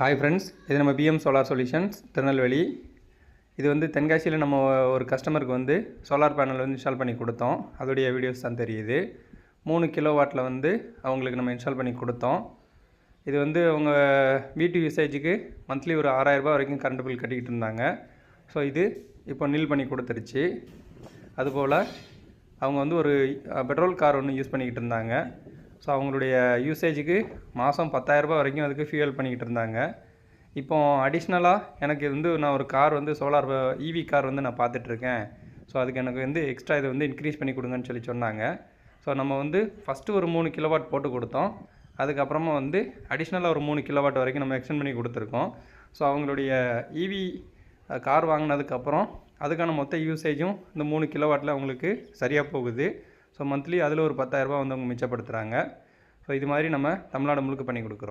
Hi friends இது நம்ம PM solar solutions Tirunelveli. இது வந்து தென்காசியில் நம்ம ஒரு கஸ்டமருக்கு வந்து சோலார் பேனல் வந்து இன்ஸ்டால் பண்ணி கொடுத்தோம். அதோடைய வீடியோஸ் தான் தெரியுது. மூணு கிலோ வாட்டில் வந்து அவங்களுக்கு நம்ம இன்ஸ்டால் பண்ணி கொடுத்தோம். இது வந்து அவங்க வீட்டு யூசேஜுக்கு மந்த்லி ஒரு ஆறாயிரரூபா வரைக்கும் கரண்ட் பில் கட்டிக்கிட்டு இருந்தாங்க. ஸோ இது இப்போ நில் பண்ணி கொடுத்துருச்சு. அதுபோல் அவங்க வந்து ஒரு பெட்ரோல் கார் ஒன்று யூஸ் பண்ணிக்கிட்டு இருந்தாங்க. ஸோ அவங்களுடைய யூசேஜுக்கு மாதம் பத்தாயிரரூபா வரைக்கும் அதுக்கு ஃபியூயல் பண்ணிக்கிட்டு இருந்தாங்க. இப்போ அடிஷ்னலாக எனக்கு வந்து நான் ஒரு கார் வந்து சோலார் இவி கார் வந்து நான் பார்த்துட்ருக்கேன் ஸோ அதுக்கு எனக்கு வந்து எக்ஸ்ட்ரா இதை வந்து இன்க்ரீஸ் பண்ணி கொடுங்கன்னு சொல்லி சொன்னாங்க. ஸோ நம்ம வந்து ஃபஸ்ட்டு ஒரு மூணு கிலோவாட் போட்டு கொடுத்தோம். அதுக்கப்புறமா வந்து அடிஷ்னலாக ஒரு மூணு கிலோவாட் வரைக்கும் நம்ம எக்ஸ்டெண்ட் பண்ணி கொடுத்துருக்கோம். ஸோ அவங்களுடைய இவி கார் வாங்கினதுக்கப்புறம் அதுக்கான மொத்த யூசேஜும் இந்த மூணு கிலோவாட்டில் அவங்களுக்கு சரியாக போகுது. ஸோ மந்த்லி அதில் ஒரு பத்தாயிரரூபா வந்து அவங்க மிச்சப்படுத்துகிறாங்க ஸோ இது மாதிரி நம்ம தமிழ்நாடு முழுக்க பண்ணி கொடுக்குறோம்.